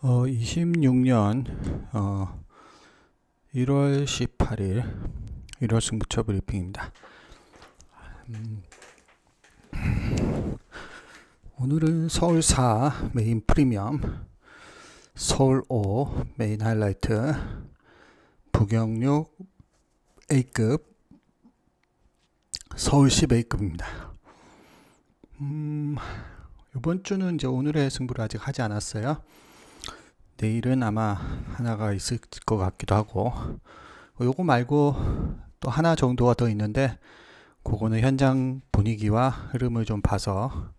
어, 26년 어, 1월 18일 1월 승부처 브리핑입니다. 음, 오늘은 서울 4 메인 프리미엄, 서울 5 메인 하이라이트, 부경육 A급, 서울 10 A급입니다. 음, 이번 주는 이제 오늘의 승부를 아직 하지 않았어요. 내일은 아마 하나가 있을 것 같기도 하고 요거 말고 또 하나 정도가 더 있는데 그거는 현장 분위기와 흐름을 좀 봐서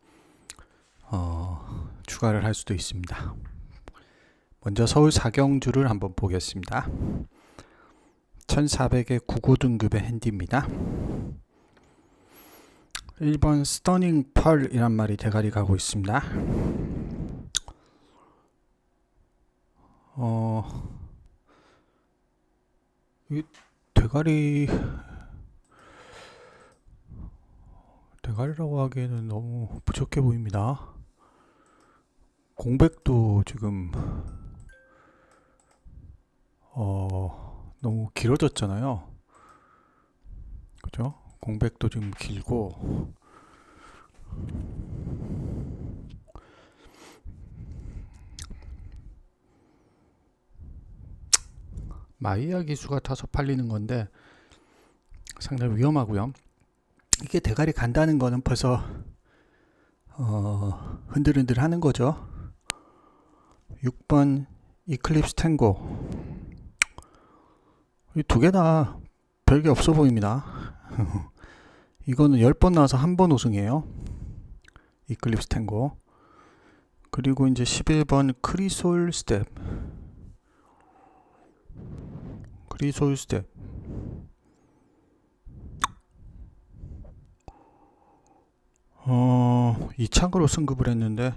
어, 추가를 할 수도 있습니다. 먼저 서울 사경주를 한번 보겠습니다. 1400의 9고 등급의 핸디입니다. 1번 스터닝 펄이란 말이 대가리 가고 있습니다. 어, 이 대가리 대가리라고 하기에는 너무 부족해 보입니다. 공백도 지금 어, 너무 길어졌잖아요. 그죠? 공백도 지금 길고 마이야 기수가 타서 팔리는 건데 상당히 위험하고요. 이게 대가리 간다는 거는 벌써 어, 흔들흔들 하는 거죠. 6번 이클립스 탱고 이 두 개 다 별게 없어 보입니다. 이거는 10번 나와서 한 번 우승이에요. 이클립스 탱고 그리고 이제 11번 크리솔 스텝 크리솔 스텝 어, 이창으로 승급을 했는데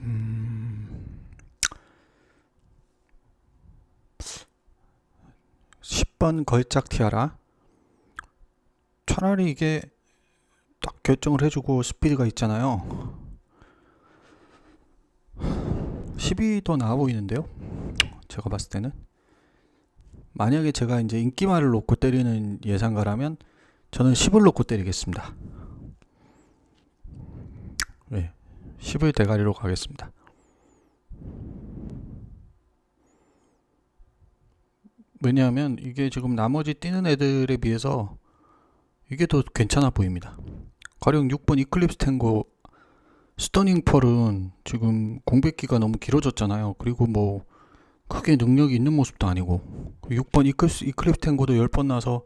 음, 10번 걸작 티아라. 차라리 이게 딱 결정을 해주고 스피드가 있잖아요. 10이 더 나아 보이는데요? 제가 봤을 때는 만약에 제가 이제 인기말을 놓고 때리는 예상가라면 저는 10을 놓고 때리겠습니다. 네, 10을 대가리로 가겠습니다. 왜냐하면 이게 지금 나머지 뛰는 애들에 비해서 이게 더 괜찮아 보입니다. 가령 6번 이클립스 탱고 스터닝 펄은 지금 공백기가 너무 길어졌잖아요. 그리고 뭐 크게 능력이 있는 모습도 아니고 6번 이클립스, 이클립스 탱고도 10번 나서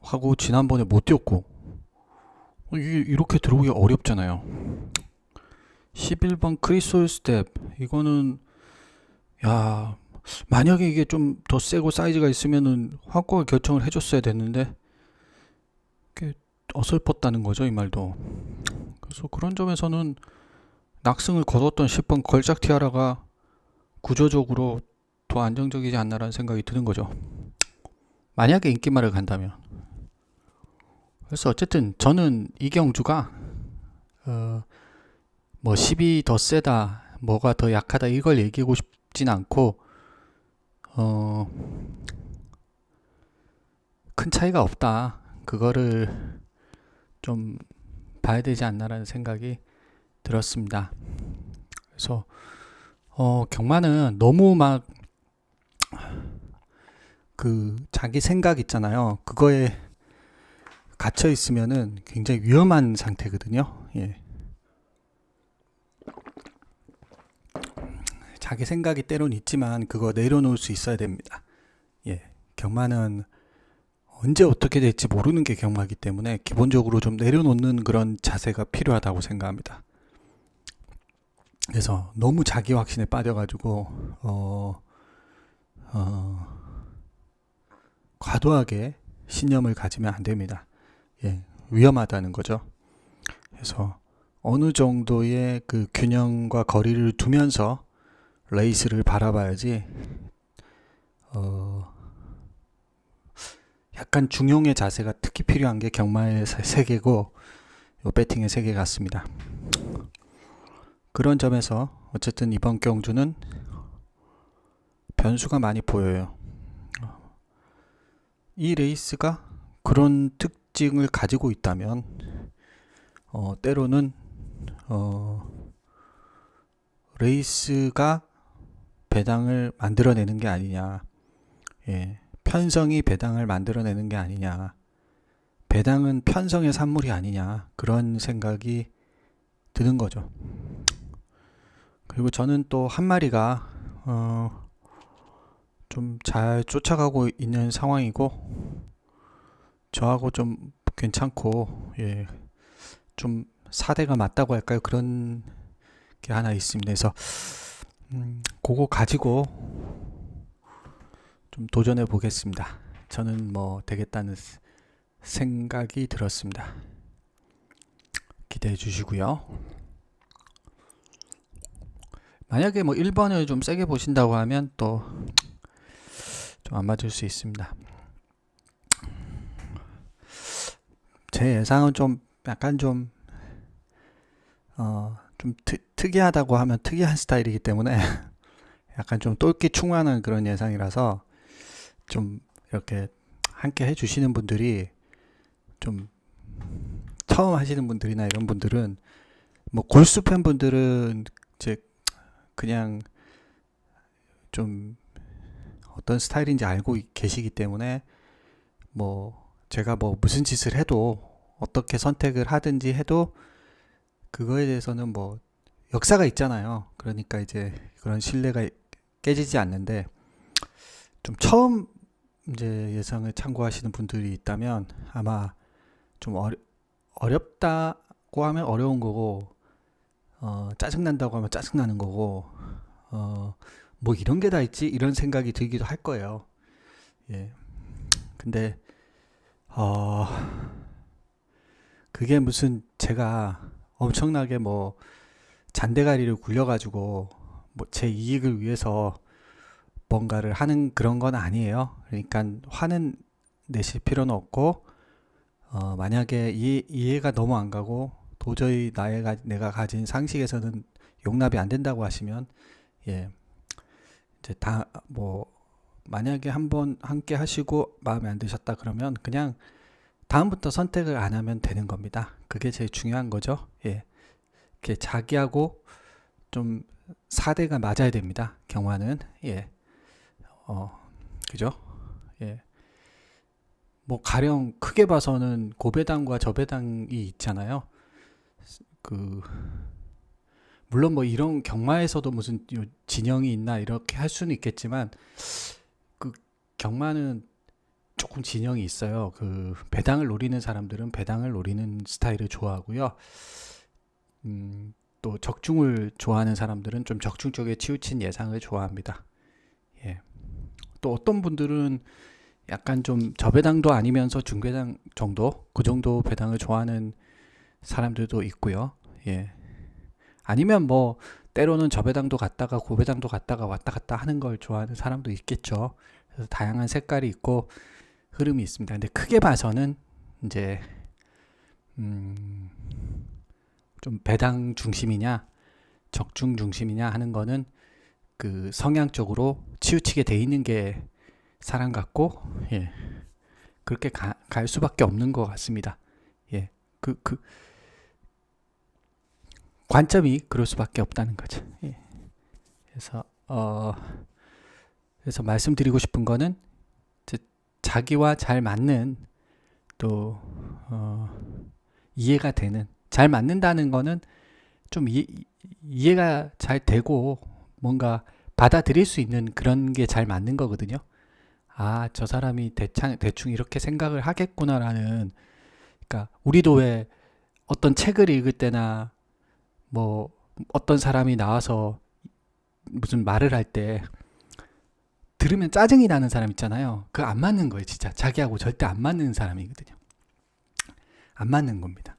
하고 지난번에 못 뛰었고. 이게 이렇게 들어오기 어렵잖아요. 11번 크리솔 스텝. 이거는 야 만약에 이게 좀 더 세고 사이즈가 있으면은 확고하게 결정을 해줬어야 됐는데 어설펐다는 거죠 이 말도. 그래서 그런 점에서는 낙승을 거뒀던 10번 걸작 티아라가 구조적으로 더 안정적이지 않나라는 생각이 드는 거죠. 만약에 인기말을 간다면. 그래서 어쨌든 저는 이경주가 어, 뭐 10이 더 세다, 뭐가 더 약하다 이걸 얘기하고 싶진 않고 어, 큰 차이가 없다. 그거를 좀 봐야 되지 않나라는 생각이 들었습니다. 그래서 어, 경마는 너무 막, 그, 자기 생각 있잖아요. 그거에 갇혀 있으면은 굉장히 위험한 상태거든요. 예. 자기 생각이 때론 있지만 그거 내려놓을 수 있어야 됩니다. 예. 경마는 언제 어떻게 될지 모르는 게 경마이기 때문에 기본적으로 좀 내려놓는 그런 자세가 필요하다고 생각합니다. 그래서 너무 자기 확신에 빠져가지고 어, 어, 과도하게 신념을 가지면 안 됩니다. 예, 위험하다는 거죠. 그래서 어느 정도의 그 균형과 거리를 두면서 레이스를 바라봐야지 어, 약간 중용의 자세가 특히 필요한 게 경마의 세계고 배팅의 세계 같습니다. 그런 점에서 어쨌든 이번 경주는 변수가 많이 보여요. 이 레이스가 그런 특징을 가지고 있다면 어, 때로는 어, 레이스가 배당을 만들어내는 게 아니냐. 예, 편성이 배당을 만들어내는 게 아니냐. 배당은 편성의 산물이 아니냐. 그런 생각이 드는 거죠. 그리고 저는 또 한 마리가 어, 좀 잘 쫓아가고 있는 상황이고 저하고 좀 괜찮고 예, 좀 사대가 맞다고 할까요? 그런 게 하나 있습니다. 그래서 음, 그거 가지고 좀 도전해 보겠습니다. 저는 뭐 되겠다는 생각이 들었습니다. 기대해 주시고요. 만약에 뭐 1번을 좀 세게 보신다고 하면 또 좀 안 맞을 수 있습니다. 제 예상은 좀 약간 좀 어, 좀 트, 특이하다고 하면 특이한 스타일이기 때문에 약간 좀 똘끼 충만한 그런 예상이라서 좀 이렇게 함께 해주시는 분들이 좀 처음 하시는 분들이나 이런 분들은 뭐 골수 팬분들은 이제 그냥 좀 어떤 스타일인지 알고 계시기 때문에 뭐 제가 뭐 무슨 짓을 해도 어떻게 선택을 하든지 해도 그거에 대해서는 뭐 역사가 있잖아요. 그러니까 이제 그런 신뢰가 깨지지 않는데 좀 처음 이제 예상을 참고하시는 분들이 있다면 아마 좀 어려, 어렵다고 하면 어려운 거고 어, 짜증난다고 하면 짜증나는 거고 어, 뭐 이런 게 다 있지 이런 생각이 들기도 할 거예요. 예. 근데 어 그게 무슨 제가 엄청나게 뭐 잔대가리를 굴려가지고 뭐 제 이익을 위해서 뭔가를 하는 그런 건 아니에요. 그러니까 화는 내실 필요는 없고 어 만약에 이 이해가 너무 안 가고 도저히 나의 내가 가진 상식에서는 용납이 안 된다고 하시면 예 이제 다 뭐 만약에 한번 함께 하시고 마음에 안 드셨다 그러면 그냥 다음부터 선택을 안 하면 되는 겁니다. 그게 제일 중요한 거죠. 예. 이렇게 자기하고 좀 사대가 맞아야 됩니다. 경화는 예. 어, 그죠? 예. 뭐 가령 크게 봐서는 고배당과 저배당이 있잖아요. 그 물론 뭐 이런 경마에서도 무슨 진영이 있나 이렇게 할 수는 있겠지만 그 경마는 조금 진영이 있어요. 그 배당을 노리는 사람들은 배당을 노리는 스타일을 좋아하고요. 음, 또 적중을 좋아하는 사람들은 좀 적중 쪽에 치우친 예상을 좋아합니다. 예. 또 어떤 분들은 약간 좀 저배당도 아니면서 중배당 정도 그 정도 배당을 좋아하는 사람들도 있고요. 예. 아니면 뭐 때로는 저배당도 갔다가 고배당도 갔다가 왔다 갔다 하는 걸 좋아하는 사람도 있겠죠. 그래서 다양한 색깔이 있고 흐름이 있습니다. 근데 크게 봐서는 이제 음, 좀 배당 중심이냐 적중 중심이냐 하는 거는 그 성향적으로 치우치게 돼 있는 게 사람 같고 예 그렇게 가, 갈 수밖에 없는 것 같습니다. 예 그그 그 관점이 그럴 수밖에 없다는 거죠. 예. 그래서 어 그래서 말씀드리고 싶은 거는 자기와 잘 맞는 또 어, 이해가 되는 잘 맞는다는 거는 좀 이, 이해가 잘 되고 뭔가 받아들일 수 있는 그런 게 잘 맞는 거거든요. 아, 저 사람이 대창, 대충 이렇게 생각을 하겠구나라는, 그러니까 우리도 왜 어떤 책을 읽을 때나 뭐 어떤 사람이 나와서 무슨 말을 할 때 들으면 짜증이 나는 사람 있잖아요. 그 안 맞는 거예요, 진짜. 자기하고 절대 안 맞는 사람이거든요. 안 맞는 겁니다.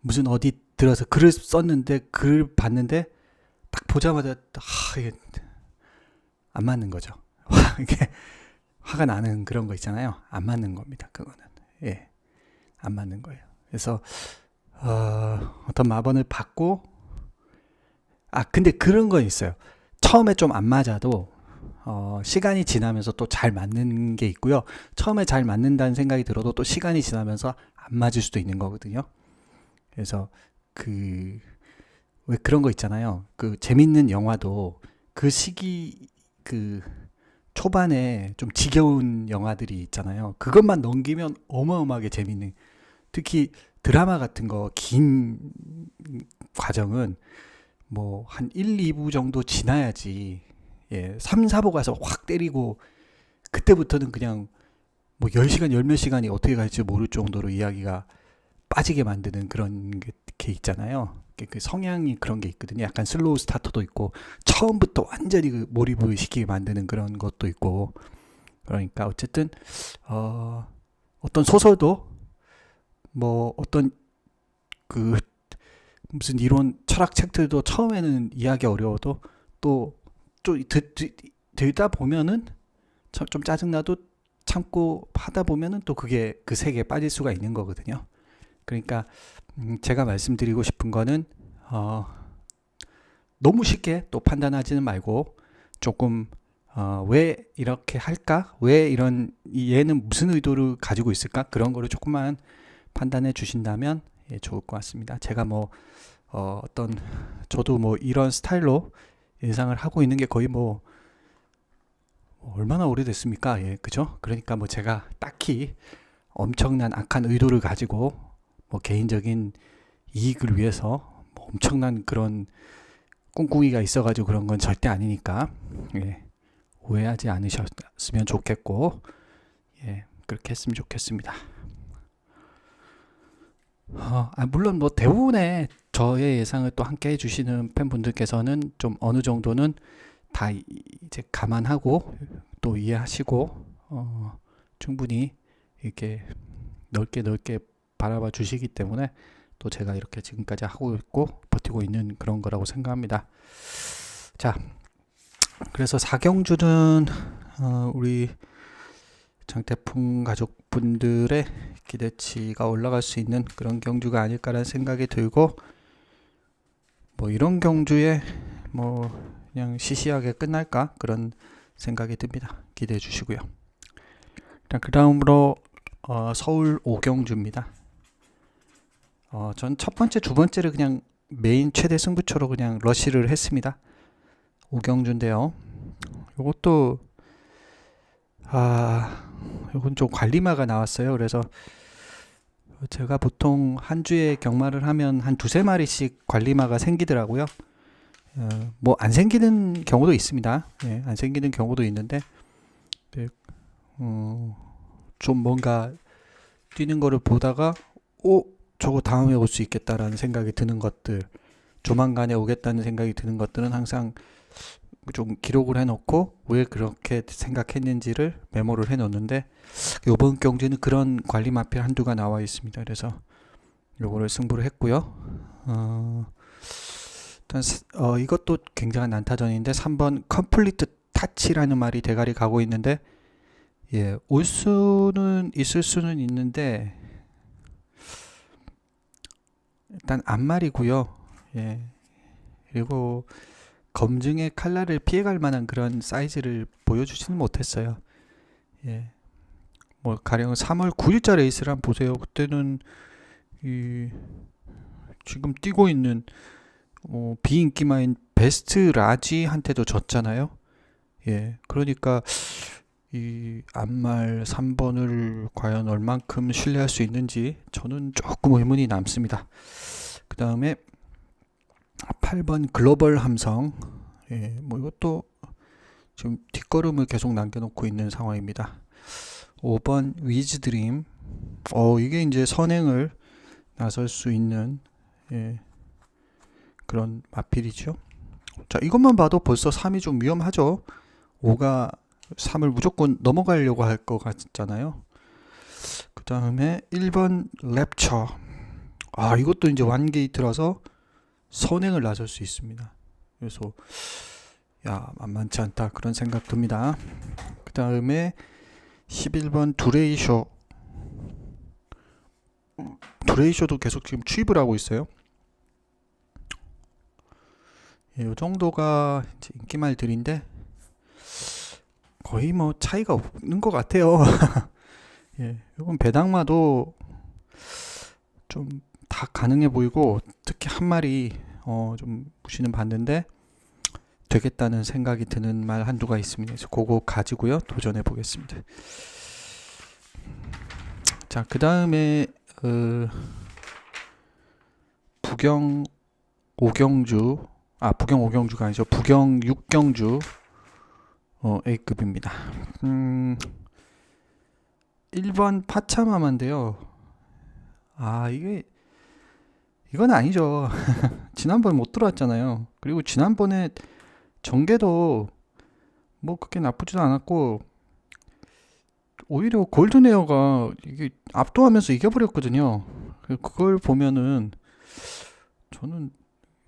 무슨 어디 들어서 글을 썼는데 글 봤는데 딱 보자마자 하, 이게 안 맞는 거죠. 이게 화가 나는 그런 거 있잖아요. 안 맞는 겁니다. 그거는 예, 안 맞는 거예요. 그래서 어, 어떤 마번을 받고 아, 근데 그런 건 있어요. 처음에 좀 안 맞아도 어, 시간이 지나면서 또 잘 맞는 게 있고요. 처음에 잘 맞는다는 생각이 들어도 또 시간이 지나면서 안 맞을 수도 있는 거거든요. 그래서 그 왜 그런 거 있잖아요. 그 재밌는 영화도 그 시기 그 초반에 좀 지겨운 영화들이 있잖아요. 그것만 넘기면 어마어마하게 재밌는 특히 드라마 같은 거 긴 과정은 뭐 한 1, 2부 정도 지나야지 예, 3, 4부 가서 확 때리고 그때부터는 그냥 뭐 10시간, 10몇 시간이 어떻게 갈지 모를 정도로 이야기가 빠지게 만드는 그런 게, 게 있잖아요. 그- 그 성향이 그런 게 있거든요. 약간 슬로우 스타터도 있고 처음부터 완전히 그 몰입을 시키게 만드는 그런 것도 있고 그러니까 어쨌든 어, 어떤 소설도 뭐 어떤 그 무슨 이론 철학 책들도 처음에는 이해하기 어려워도 또좀 들다 보면은 참- 좀 짜증나도 참고 하다 보면은 또 그게 그 세계에 빠질 수가 있는 거거든요. 그러니까 음, 제가 말씀드리고 싶은 거는 어, 너무 쉽게 또 판단하지는 말고 조금 어, 왜 이렇게 할까? 왜 이런 이 얘는 무슨 의도를 가지고 있을까? 그런 거를 조금만 판단해 주신다면 예, 좋을 것 같습니다. 제가 뭐 어, 어떤 저도 뭐 이런 스타일로 예상을 하고 있는 게 거의 뭐 얼마나 오래됐습니까? 예, 그죠? 그러니까 뭐 제가 딱히 엄청난 악한 의도를 가지고 뭐 개인적인 이익을 위해서 뭐 엄청난 그런 꿍꿍이가 있어가지고 그런 건 절대 아니니까 예, 오해하지 않으셨으면 좋겠고 예, 그렇게 했으면 좋겠습니다. 어, 아, 물론 뭐 대부분의 저의 예상을 또 함께 해주시는 팬분들께서는 좀 어느 정도는 다 이- 이제 감안하고 또 이해하시고 어, 충분히 이렇게 넓게 넓게 바라봐 주시기 때문에 또 제가 이렇게 지금까지 하고 있고 버티고 있는 그런 거라고 생각합니다. 자, 그래서 사경주는 어, 우리 장태풍 가족분들의 기대치가 올라갈 수 있는 그런 경주가 아닐까라는 생각이 들고 뭐 이런 경주에 뭐 그냥 시시하게 끝날까 그런 생각이 듭니다. 기대해 주시고요. 그 다음으로 어, 서울 오경주입니다. 어, 전 첫 번째, 두 번째를 그냥 메인 최대 승부처로 그냥 러시를 했습니다. 오경주인데요. 이것도 아, 좀 관리마가 나왔어요. 그래서 제가 보통 한 주에 경마를 하면 한 두세 마리씩 관리마가 생기더라고요. 어, 뭐안 생기는 경우도 있습니다. 예, 안 생기는 경우도 있는데 네, 어, 좀 뭔가 뛰는 거를 보다가 오 저거 다음에 올 수 있겠다라는 생각이 드는 것들 조만간에 오겠다는 생각이 드는 것들은 항상 좀 기록을 해놓고 왜 그렇게 생각했는지를 메모를 해놓는데 이번 경주는 그런 관리 마필 한두가 나와 있습니다. 그래서 요거를 승부를 했고요. 어, 일단 스- 어, 이것도 굉장한 난타전인데 3번 컴플리트 타치라는 말이 대가리 가고 있는데 예, 올 수는 있을 수는 있는데 일단 앞말이고요. 예. 그리고 검증의 칼날을 피해갈 만한 그런 사이즈를 보여주지는 못했어요. 예. 뭐 가령 3월 9일자 레이스를 한번 보세요. 그때는 이 지금 뛰고 있는 어, 비인기마인 베스트 라지한테도 졌잖아요. 예. 그러니까 이 앞말 3번을 과연 얼만큼 신뢰할 수 있는지 저는 조금 의문이 남습니다. 그 다음에 8번 글로벌 함성. 예, 뭐 이것도 지금 뒷걸음을 계속 남겨놓고 있는 상황입니다. 5번 위즈 드림. 어, 이게 이제 선행을 나설 수 있는 예, 그런 마필이죠. 자, 이것만 봐도 벌써 3이 좀 위험하죠. 5가 3을 무조건 넘어가려고 할 것 같잖아요. 그 다음에 1번 랩처. 아, 이것도 이제 완게이트라서 선행을 나설 수 있습니다. 그래서 야 만만치 않다 그런 생각 듭니다. 그 다음에 11번 두레이쇼 두레이쇼도 계속 지금 추입을 하고 있어요. 예, 이 정도가 인기말들인데 거의 뭐 차이가 없는 것 같아요. 예, 이건 배당마도 좀 다 가능해 보이고 특히 한 마리 어, 좀 무시는 봤는데 되겠다는 생각이 드는 말 한두가 있습니다. 그래서 그거 가지고요 도전해 보겠습니다. 자, 그 다음에 어, 부경 오경주 아 부경 오경주가 아니죠 부경 육경주 어, A급입니다. 음, 1번 파차마마인데요. 아 이게 이건 아니죠. 지난번 못 들어왔잖아요. 그리고 지난번에 전개도 뭐 그렇게 나쁘지도 않았고 오히려 골든에어가 이게 압도하면서 이겨버렸거든요. 그- 그걸 보면은 저는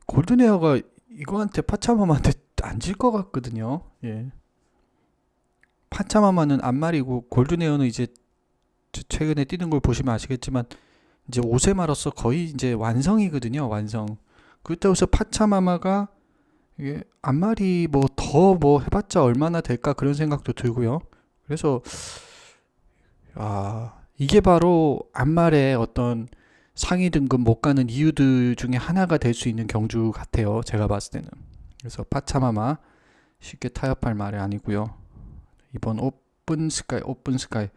골든에어가 이거한테 파차마마한테 안 질 것 같거든요. 예. 파차마마는 앞말이고 골든에어는 이제 저- 최근에 뛰는 걸 보시면 아시겠지만 이제 오세마로서 거의 이제 완성이거든요. 완성. 해서 파차마마가 이게 앞말이 뭐더뭐 해봤자 얼마나 될까 그런 생각도 들고요. 그래서 아 이게 바로 앞말의 어떤 상위 등급 못 가는 이유들 중에 하나가 될 수 있는 경주 같아요. 제가 봤을 때는. 그래서 파차마마 쉽게 타협할 말이 아니고요. 이번 오픈 스카이, 오픈 스카이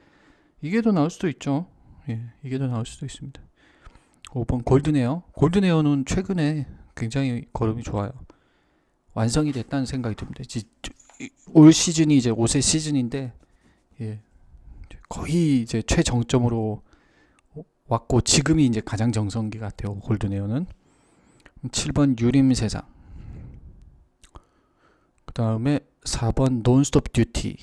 이게 더 나올 수도 있죠. 예, 이게 더 나올 수도 있습니다. 5번 골든에어. 골든에어는 최근에 굉장히 걸음이 좋아요. 완성이 됐다는 생각이 듭니다. 올 시즌이 이제 5세 시즌인데 예, 거의 이제 최정점으로 왔고 지금이 이제 가장 정성기 같아요. 골든에어는 7번 유림 세상. 그 다음에 4번 논스톱 듀티.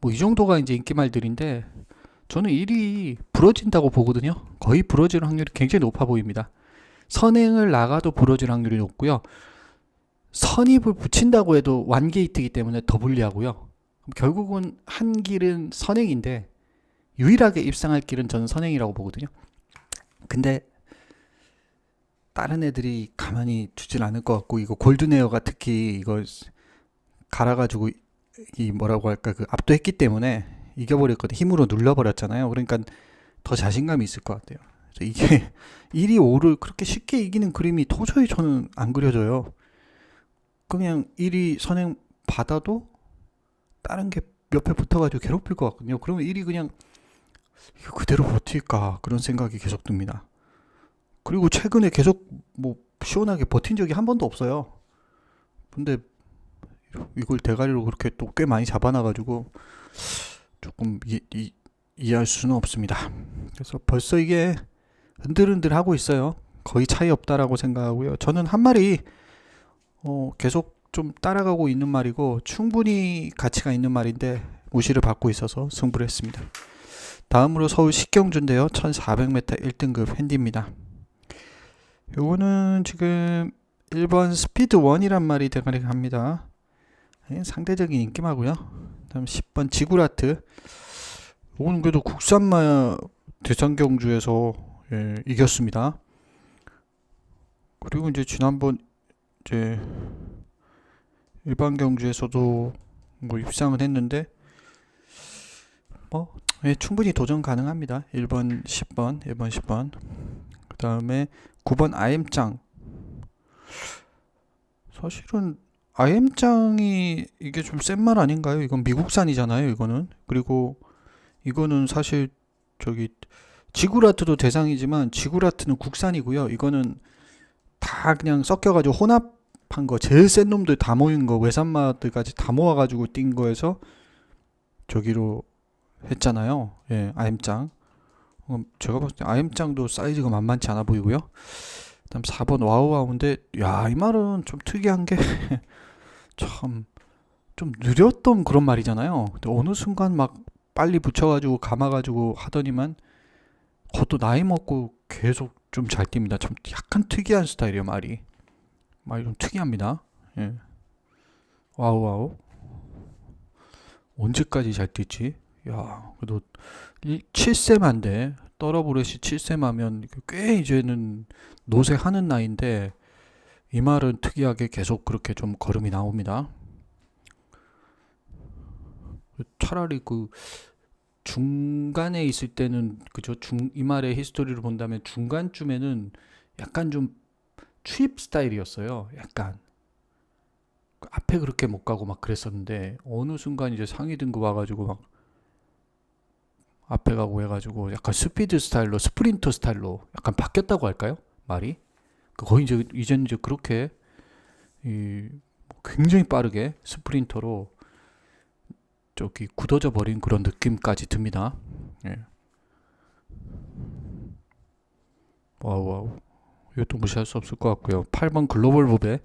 뭐 이 정도가 이제 인기 말들인데 저는 1위 부러진다고 보거든요. 거의 부러질 확률이 굉장히 높아 보입니다. 선행을 나가도 부러질 확률이 높고요. 선입을 붙인다고 해도 완게이트이기 때문에 더 불리하고요. 결국은 한 길은 선행인데 유일하게 입상할 길은 저는 선행이라고 보거든요. 근데 다른 애들이 가만히 두질 않을 것 같고 이거 골든에어가 특히 이걸 갈아가지고 이 뭐라고 할까 그 압도했기 때문에 이겨버렸거든 힘으로 눌러버렸잖아요. 그러니까 더 자신감이 있을 것 같아요. 그래서 이게 1위 5를 그렇게 쉽게 이기는 그림이 도저히 저는 안 그려져요. 그냥 1위 선행 받아도 다른 게 옆에 붙어가지고 괴롭힐 것 같거든요. 그러면 1위 그냥 이거 그대로 버틸까 그런 생각이 계속 듭니다. 그리고 최근에 계속 뭐 시원하게 버틴 적이 한 번도 없어요. 근데 이걸 대가리로 그렇게 또 꽤 많이 잡아놔가지고 조금 이, 이, 이해할 수는 없습니다. 그래서 벌써 이게 흔들흔들 하고 있어요. 거의 차이 없다라고 생각하고요. 저는 한 마리 어, 계속 좀 따라가고 있는 말이고 충분히 가치가 있는 말인데 무시를 받고 있어서 승부를 했습니다. 다음으로 서울 식경주인데요. 1400m 1등급 핸디입니다. 요거는 지금 1번 스피드 1이란 말이 대가리 합니다. 예, 상대적인 인기마고요. 다음 10번 지구라트. 요거는 그래도 국산마 대상 경주에서 예, 이겼습니다. 그리고 이제 지난번 이제 일반 경주에서도 뭐 입상을 했는데 뭐 예, 충분히 도전 가능합니다. 1번, 10번, 1번, 10번. 그 다음에 9번 아엠짱. 사실은 아엠짱이 이게 좀 센 말 아닌가요? 이건 미국산이잖아요, 이거는. 그리고 이거는 사실 저기 지구라트도 대상이지만 지구라트는 국산이고요. 이거는 다 그냥 섞여가지고 혼합한 거, 제일 센 놈들 다 모인 거, 외산마들까지 다 모아가지고 뛴 거에서 저기로 했잖아요. 예, 아엠짱. 어, 제가 봤을 때 아엠짱도 사이즈가 만만치 않아 보이고요. 그다음 4번 와우와우인데 야, 이 말은 좀 특이한 게 참 좀 느렸던 그런 말이잖아요. 근데 어느 순간 막 빨리 붙여가지고 감아가지고 하더니만 그것도 나이 먹고 계속 좀 잘 뜁니다. 참 약간 특이한 스타일이에요, 말이. 말이 좀 특이합니다. 예. 와우 와우. 언제까지 잘 뛰지? 야, 그래도 7세만데 떨어보레시 7세마면 꽤 이제는 노세하는 나이인데 이 말은 특이하게 계속 그렇게 좀 걸음이 나옵니다. 차라리 그 중간에 있을 때는 그죠 중이 말의 히스토리를 본다면 중간쯤에는 약간 좀 취입 스타일이었어요. 약간 그 앞에 그렇게 못 가고 막 그랬었는데 어느 순간 이제 상위 등급 와가지고 막 앞에 가고 해가지고 약간 스피드 스타일로 스프린터 스타일로 약간 바뀌었다고 할까요? 말이 그 거의 이제 이제는 이제 그렇게 이 굉장히 빠르게 스프린터로 저기 굳어져 버린 그런 느낌까지 듭니다. 예. 와우 와우. 이것도 무시할 수 없을 것 같고요. 8번 글로벌 봅의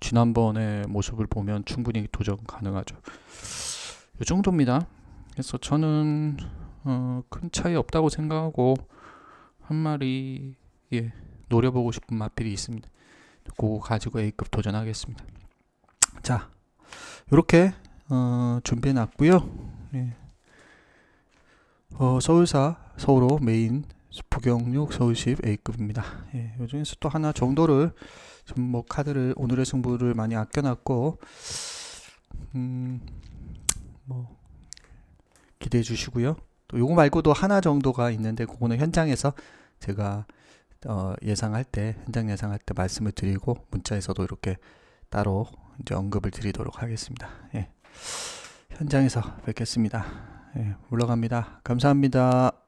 지난번의 모습을 보면 충분히 도전 가능하죠. 이 정도입니다. 그래서 저는 어, 큰 차이 없다고 생각하고 한 마리 예, 노려보고 싶은 마필이 있습니다. 그거 가지고 A급 도전하겠습니다. 자, 이렇게 어, 준비해 놨고요. 예. 어, 서울사 서울호 메인 부경육 서울시 A급입니다. 예, 요 중에서 또 하나 정도를 좀 뭐 카드를 오늘의 승부를 많이 아껴놨고 음, 뭐 기대해 주시고요. 또 요거 말고도 하나 정도가 있는데 그거는 현장에서 제가 어, 예상할 때 현장 예상할 때 말씀을 드리고 문자에서도 이렇게 따로 이제 언급을 드리도록 하겠습니다. 예. 현장에서 뵙겠습니다. 예, 올라갑니다. 감사합니다.